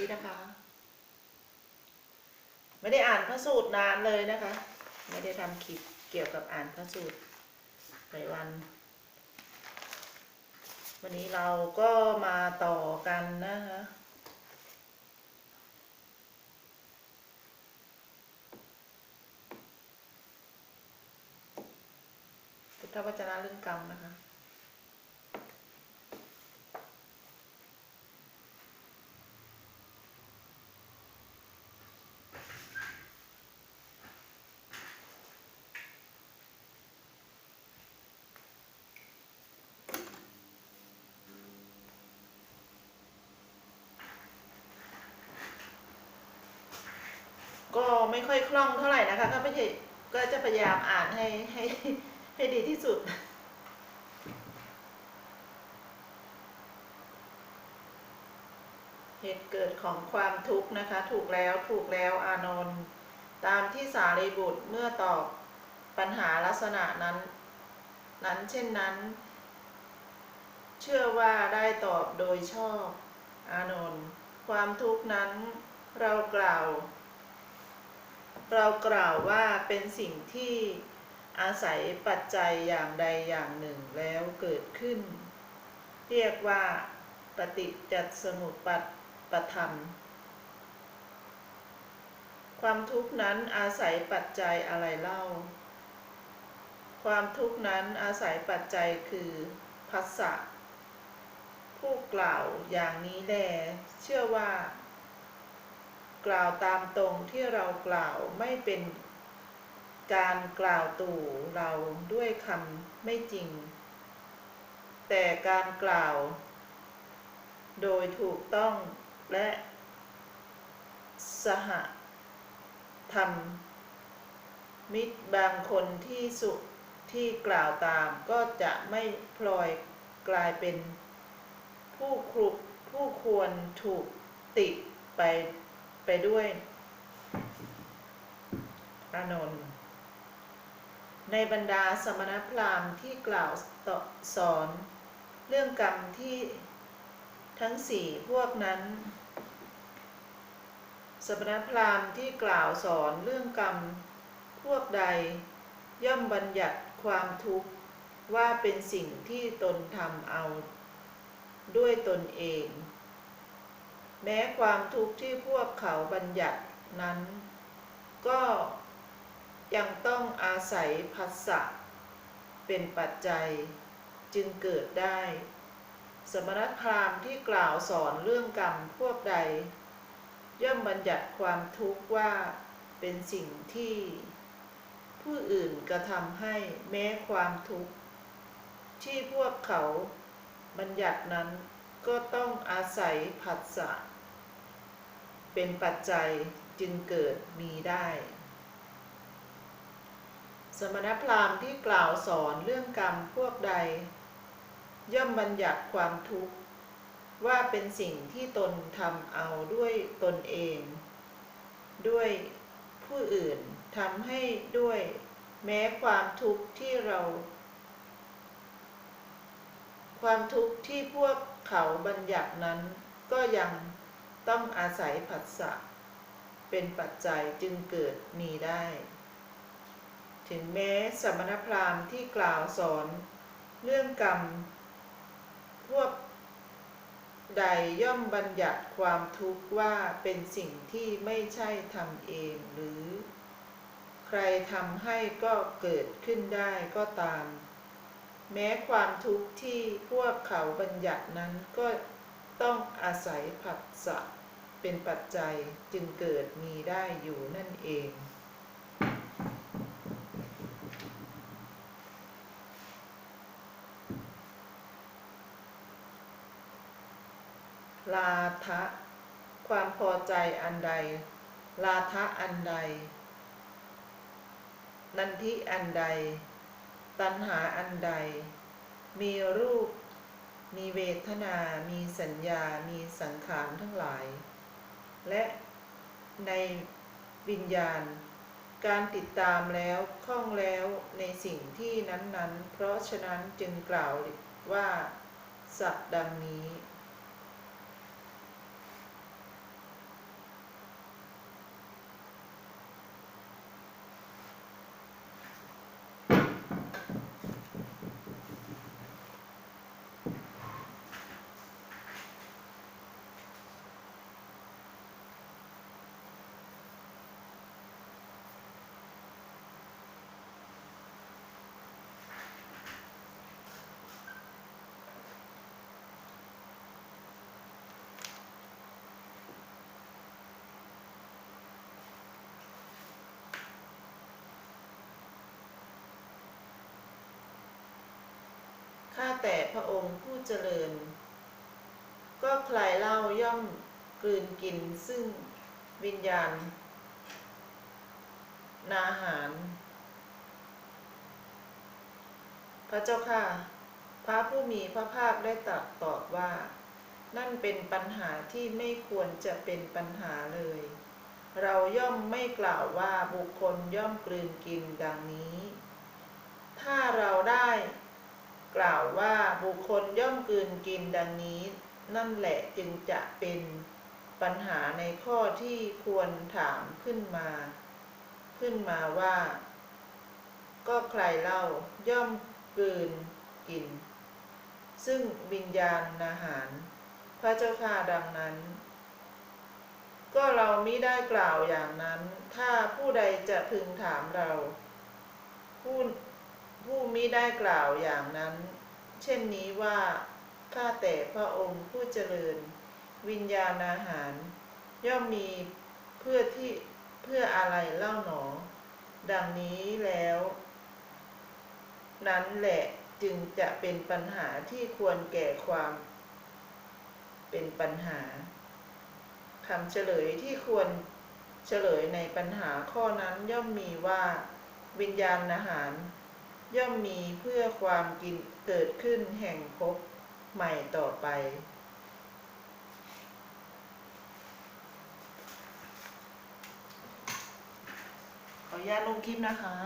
ดีนะคะ ไม่ได้อ่านพระสูตรนานเลยนะคะ ไม่ได้ทำคลิปเกี่ยวกับอ่านพระสูตรหลายวัน วันนี้เราก็มาต่อกันนะคะพุทธวจนะเรื่องกรรมนะคะ ก็ไม่ค่อยคล่องเท่าไหร่นะคะ ก็ไม่ใช่ก็จะพยายามอ่านให้ให้ให้ดีที่สุด เหตุเกิดของความทุกข์นะคะ ถูกแล้วถูกแล้วอานนท์ตามที่สารีบุตรเมื่อตอบปัญหาลักษณะนั้น นั้นเช่นนั้น เชื่อว่าได้ตอบโดยชอบ อานนท์ความทุกข์นั้นเรากล่าว เรากล่าวว่าเป็นสิ่งที่อาศัยปัจจัยอย่างใดอย่างหนึ่งแล้วเกิดขึ้น เรียกว่าปฏิจจสมุปปัฏปธรรม ความทุกข์นั้นอาศัยปัจจัยอะไรเล่า ความทุกข์นั้นอาศัยปัจจัยคือภัสสะผู้กล่าวอย่างนี้แล เชื่อว่า กล่าวตามตรงที่เรากล่าวไม่เป็นการกล่าวตู่เราด้วยคำไม่จริง แต่การกล่าว โดยถูกต้องและ สหธรรม มิตรบางคนที่สุที่กล่าวตามก็จะไม่พลอยกลายเป็น ผู้ครุผู้ควรถูกติไป ไปด้วยอานนท์ในบรรดาสมณพราหมณ์ที่กล่าวต่อสอน เรื่องกรรมที่ทั้งสี่พวกนั้น สมณพราหมณ์ที่กล่าวสอนเรื่องกรรม พวกใดย่อมบัญญัติความทุกข์ว่าเป็นสิ่งที่ตนทำเอาด้วยตนเอง แม้ความทุกข์ที่พวกเขาบัญญัตินั้น ก็ยังต้องอาศัยภัสสะเป็นปัจจัยจึงเกิดได้ สมณพราหมณ์ที่กล่าวสอนเรื่องกรรมพวกใด ย่อมบัญญัติความทุกข์ว่าเป็นสิ่งที่ ผู้อื่นกระทำให้แม้ความทุกข์ ที่พวกเขาบัญญัตินั้น ก็ต้องอาศัยผัสสะ เป็นปัจจัยจึงเกิดมีได้ สมณพราหมณ์ที่กล่าวสอนเรื่องกรรมพวกใด ย่อมบัญญัติความทุกข์ ว่าเป็นสิ่งที่ตนทำเอาด้วยตนเอง ด้วยผู้อื่นทำให้ด้วย แม้ความทุกข์ที่เรา ความทุกข์ที่พวกเขาบัญญัตินั้น ก็ยังต้องอาศัยผัสสะเป็นปัจจัยจึงเกิดมีได้ ถึงแม้สมณพราหมณ์ที่กล่าวสอน เรื่องกรรม พวกใดย่อมบัญญัติความทุกข์ว่าเป็นสิ่งที่ไม่ใช่ทำเองหรือ ใครทำให้ก็เกิดขึ้นได้ก็ตาม แม้ความทุกข์ที่พวกเขาบัญญัตินั้นก็ต้องอาศัยผัสสะเป็นปัจจัยจึงเกิดมีได้อยู่นั่นเอง ลาทะ ความพอใจอันใด ลาทะอันใด นันทิอันใด ตัณหาอันใด มีรูป มีเวทนา มีสัญญา มีสังขารทั้งหลาย และในวิญญาณ การติดตามแล้วคล่องแล้วในสิ่งที่นั้นๆ เพราะฉะนั้นจึงกล่าวว่าสัตว์ดังนี้ ข้าแต่พระองค์ผู้เจริญ ก็ใครเล่าย่อมกลืนกินซึ่งวิญญาณ นาหาร พระเจ้าค่ะ พระผู้มีพระภาคได้ตรัสตอบว่า นั่นเป็นปัญหาที่ไม่ควรจะเป็นปัญหาเลย เราย่อมไม่กล่าวว่าบุคคลย่อมกลืนกินดังนี้ ถ้าเราได้ กล่าวว่าบุคคลย่อมกืนกินดังนี้นั่นแหละจึงจะเป็นปัญหาในข้อที่ควรถามขึ้นมา ขึ้นมาว่า ก็ใครเล่าย่อมกืนกิน ซึ่งวิญญาณอาหาร พระเจ้าค่าดังนั้น ก็เรามิได้กล่าวอย่างนั้น ถ้าผู้ใดจะพึงถามเราผู้ ผู้มิได้กล่าวอย่างนั้น เช่นนี้ว่าข้าแต่พระองค์ผู้เจริญ วิญญาณอาหาร ย่อมมีเพื่อที่เพื่ออะไรเล่าหนอ ดังนี้แล้ว นั้นแหละจึงจะเป็นปัญหาที่ควรแก่ความเป็นปัญหาคำเฉลยที่ควรเฉลยในปัญหาข้อนั้นย่อมมีว่า วิญญาณอาหาร ย่อมมีเพื่อความกินเกิดขึ้นแห่งภพใหม่ต่อไป ขออนุญาตลงคลิปนะคะ